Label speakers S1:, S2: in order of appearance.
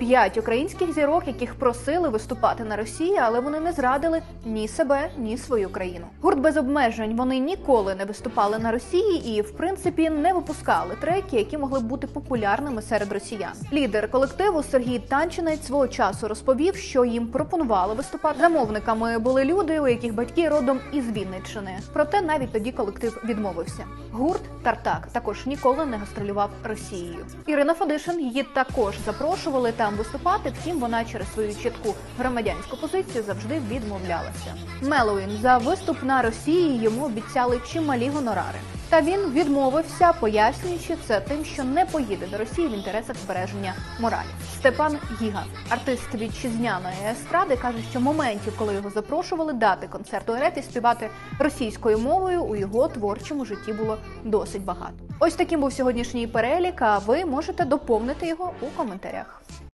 S1: п'ять українських зірок, яких просили виступати на Росії, але вони не зрадили ні себе, ні свою країну. Гурт без обмежень вони ніколи не виступали на Росії і, в принципі, не випускали треки, які могли б бути популярними серед росіян. Лідер колективу Сергій Танчинець свого часу розповів, що їм пропонували виступати. Замовниками були люди, у яких батьки родом із Вінниччини. Проте навіть тоді колектив відмовився. Гурт Тартак також ніколи не гастролював Росією. Ірина Фадишин її також запрошували там виступати. Втім, вона через свою чітку громадянську позицію завжди відмовлялася. Мелоуін за виступ на Росії йому обіцяли чималі гонорари. Та він відмовився, пояснюючи це тим, що не поїде до Росії в інтересах збереження моралі. Степан Гіга, артист вітчизняної естради, каже, що моментів, коли його запрошували дати концерт у РФ і співати російською мовою, у його творчому житті було досить багато. Ось таким був сьогоднішній перелік. А ви можете доповнити його у коментарях.